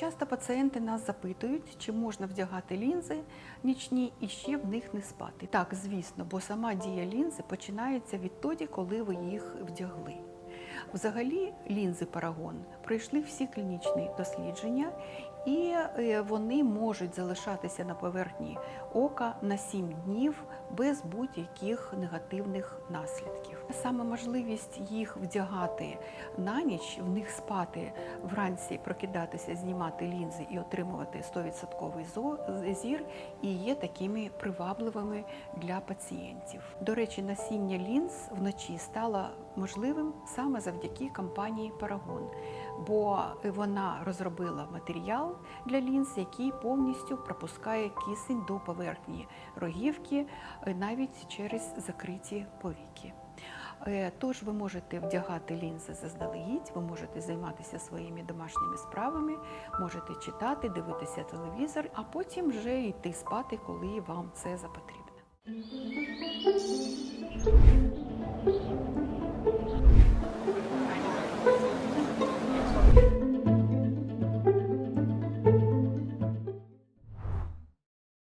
Часто пацієнти нас запитують, чи можна вдягати лінзи нічні і ще в них не спати. Так, звісно, бо сама дія лінзи починається відтоді, коли ви їх вдягли. Взагалі, лінзи Парагон пройшли всі клінічні дослідження, і е, вони можуть залишатися на поверхні ока на 7 днів без будь-яких негативних наслідків. Саме можливість їх вдягати на ніч, в них спати вранці, прокидатися, знімати лінзи і отримувати 100% зір, і є такими привабливими для пацієнтів. До речі, носіння лінз вночі стало можливим саме завдяки компанії Парагон, бо вона розробила матеріал для лінз, який повністю пропускає кисень до поверхні рогівки е, навіть через закриті повіки. Е, Тож ви можете вдягати лінзи заздалегідь, ви можете займатися своїми домашніми справами, можете читати, дивитися телевізор, а потім вже йти спати, коли вам це запотрібно.